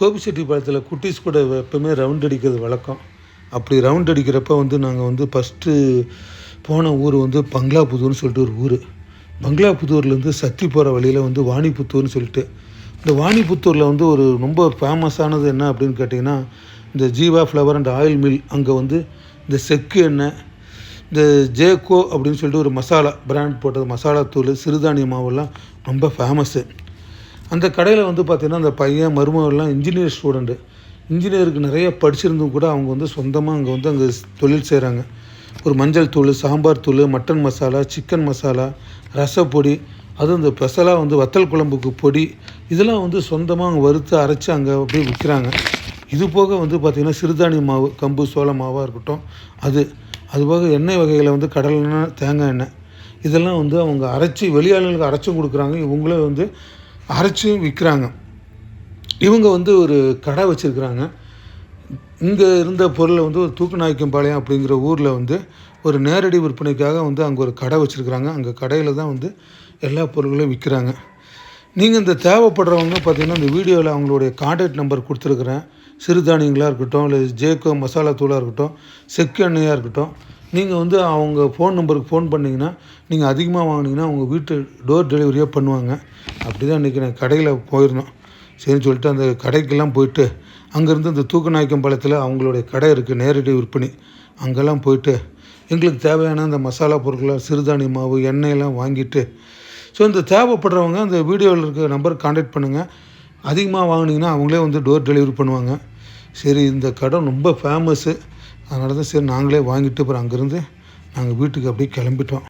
கோபிச்செட்டிப்பாளையத்தில் குட்டீஸ் கூட எப்போவுமே ரவுண்ட் அடிக்கிறது வழக்கம். அப்படி ரவுண்ட் அடிக்கிறப்ப வந்து நாங்கள் வந்து ஃபஸ்ட்டு போன ஊர் வந்து பங்களாபுதூர்னு சொல்லிட்டு ஒரு ஊர். பங்களாபுதூர்லேருந்து சத்தி போகிற வழியில் வந்து வாணிபுத்தூர்னு சொல்லிட்டு. இந்த வாணிபுத்தூரில் வந்து ஒரு ரொம்ப ஃபேமஸானது என்ன அப்படின்னு கேட்டிங்கன்னா இந்த Jeeva flower and oil mill அங்கே வந்து இந்த செக்கு எண்ணெய் இந்த ஜேகோ அப்படின்னு சொல்லிட்டு ஒரு மசாலா பிராண்ட் போட்டது. மசாலா தூள் சிறுதானிய மாவெல்லாம் ரொம்ப ஃபேமஸ்ஸு அந்த கடையில் வந்து பார்த்திங்கன்னா அந்த பையன் மருமகள்லாம் இன்ஜினியர் ஸ்டூடெண்ட்டு இன்ஜினியருக்கு நிறைய படிச்சிருந்தும் கூட அவங்க வந்து சொந்தமாக அங்கே வந்து அங்கே தொழில் செய்கிறாங்க ஒரு மஞ்சள் தூள் சாம்பார் தூள் மட்டன் மசாலா சிக்கன் மசாலா ரசப்பொடி அதுவும் இந்த ஸ்பெஷலாக வந்து வத்தல் குழம்புக்கு பொடி இதெல்லாம் வந்து சொந்தமாக அங்கே வறுத்து அரைச்சி அங்கே அப்படியே விற்கிறாங்க இது போக வந்து பார்த்திங்கன்னா சிறுதானிய மாவு கம்பு சோள மாவாக இருக்கட்டும் அது. அது போக எண்ணெய் வகைகளை வந்து கடலெண்ணெய் தேங்காய் எண்ணெய். இதெல்லாம் வந்து அவங்க அரைச்சி வெளியாளர்களுக்கு அரைச்சும் கொடுக்குறாங்க. இவங்களே வந்து அரைச்சி விற்கிறாங்க இவங்க வந்து ஒரு கடை வச்சுருக்குறாங்க. இங்கே இருந்த பொருளை வந்து ஒரு தூக்கநாயக்கம்பாளையம் அப்படிங்கிற ஊரில் வந்து ஒரு நேரடி விற்பனைக்காக வந்து அங்கே ஒரு கடை வச்சுருக்குறாங்க. அங்கே கடையில் தான் வந்து எல்லா பொருட்களையும் விற்கிறாங்க நீங்கள் இந்த தேவைப்படுறவங்க பார்த்தீங்கன்னா இந்த வீடியோவில் அவங்களுடைய கான்டாக்ட் நம்பர் கொடுத்துருக்குறேன். சிறுதானியங்களாக இருக்கட்டும் இல்லை ஜேக்கோ மசாலா தூளாக இருக்கட்டும் செக்கு எண்ணெயாக இருக்கட்டும் நீங்கள் வந்து அவங்க ஃபோன் நம்பருக்கு ஃபோன் பண்ணிங்கன்னா நீங்கள் அதிகமாக வாங்கினீங்கன்னா அவங்க வீட்டு டோர் டெலிவரியே பண்ணுவாங்க. அப்படி தான் இன்றைக்கி நான் கடையில் போயிருந்தோம். சரின்னு சொல்லிட்டு அந்த கடைக்கெல்லாம் போயிட்டு அங்கேருந்து இந்த தூக்கநாயக்கம்பாளையத்தில் அவங்களுடைய கடை இருக்குது நேரடி விற்பனை. அங்கெல்லாம் போயிட்டு எங்களுக்கு தேவையான அந்த மசாலா பொருட்களை சிறுதானிய மாவு எண்ணெயெல்லாம் வாங்கிட்டு ஸோ இந்த தேவைப்படுறவங்க அந்த வீடியோவில் இருக்க நம்பருக்கு காண்டாக்ட் பண்ணுங்கள் அதிகமாக வாங்கினீங்கன்னா அவங்களே வந்து டோர் டெலிவரி பண்ணுவாங்க. சரி இந்த கடை ரொம்ப ஃபேமஸ்ஸு அதனால தான் சரி நாங்களே வாங்கிட்டு அப்புறம் அங்கேருந்து நாங்கள் வீட்டுக்கு அப்படியே கிளம்பிட்டோம்.